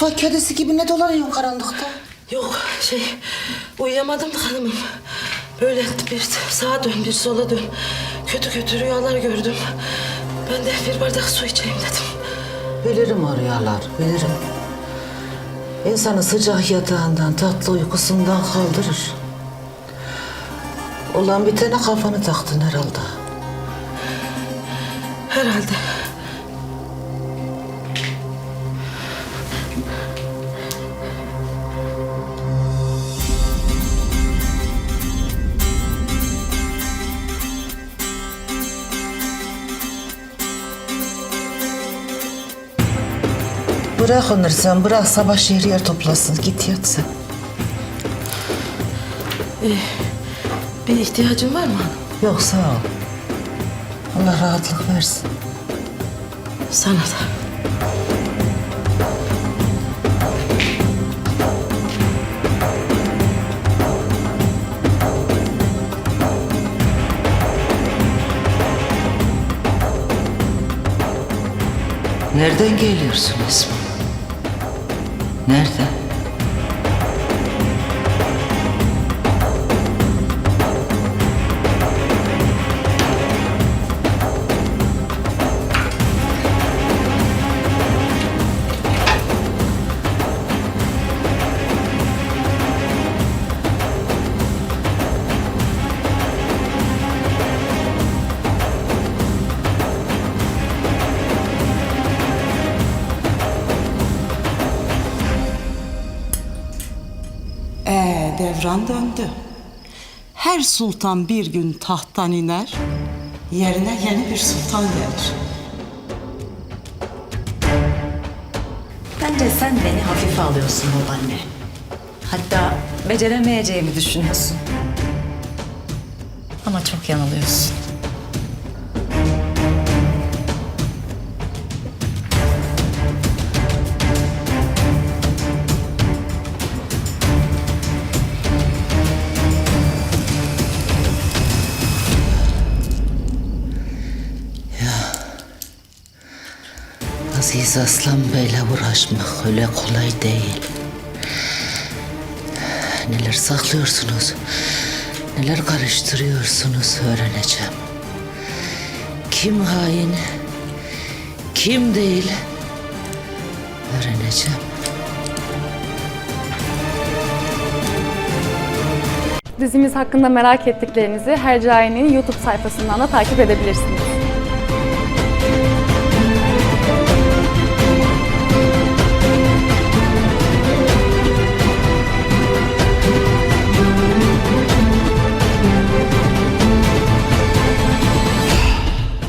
mutfak kedisi gibi ne dolanıyorsun karanlıkta? Yok şey uyuyamadım da hanımım. Böyle bir sağa dön bir sola dön. Kötü kötü rüyalar gördüm. Ben de bir bardak su içeyim dedim. Bilirim o rüyalar, bilirim. İnsanı sıcak yatağından, tatlı uykusundan kaldırır. Olan bitene kafanı taktın herhalde. Herhalde. Bırak onları sen, bırak sabah şehriyer toplasın. Git yat sen. Bir ihtiyacın var mı hanım? Yok sağ ol. Allah rahatlık versin. Sana da. Nereden geliyorsun Esma? Nereden? Devran döndü. Her sultan bir gün tahttan iner, yerine yeni bir sultan gelir. Bence sen beni hafife alıyorsun babaanne. Hatta beceremeyeceğimi düşünüyorsun. Ama çok yanılıyorsun. Aziz Aslan Bey'le uğraşmak öyle kolay değil. Neler saklıyorsunuz, neler karıştırıyorsunuz öğreneceğim. Kim hain, kim değil öğreneceğim. Dizimiz hakkında merak ettiklerinizi Hercai'nin YouTube sayfasından da takip edebilirsiniz.